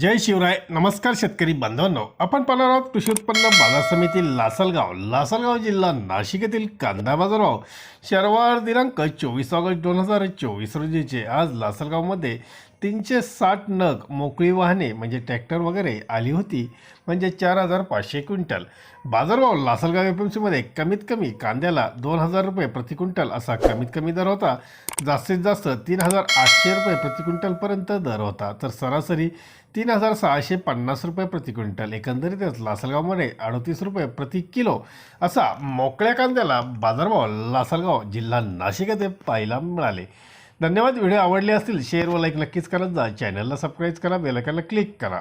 जय शिवराय. नमस्कार शेतकरी बांधवांनो. आपण पाहणार आहोत कृषी उत्पन्न बाजार समिती लासलगाव लासलगाव जिल्हा नाशिक येथील कांदा बाजारभाव. शनिवार दिनांक चोवीस ऑगस्ट दोन हजार चोवीस रोजीचे आज लासलगावमध्ये तीनशे साठ नग मोकळी वाहने म्हणजे ट्रॅक्टर वगैरे आली होती म्हणजे चार हजार पाचशे क्विंटल. बाजारभाव लासलगाव एफ एम सीमध्ये कमीत कमी कांद्याला दोन हजार रुपये प्रति क्विंटल असा कमीत कमी दर होता. जास्तीत जास्त तीन हजार आठशे रुपये प्रति क्विंटलपर्यंत दर होता. तर सरासरी तीन हजार सहाशे पन्नास रुपये प्रति क्विंटल. एकंदरीतच लासलगावमध्ये अडतीस रुपये प्रति किलो असा मोकळ्या कांद्याला बाजारभाव लासलगाव जिल्हा नाशिक येथे पाहायला मिळाले. धन्यवाद व्हिडिओ आवडले असतील शेअर व लाईक नक्कीच करत जा चॅनलला सबस्क्राईब करा बेलायकनला क्लिक करा.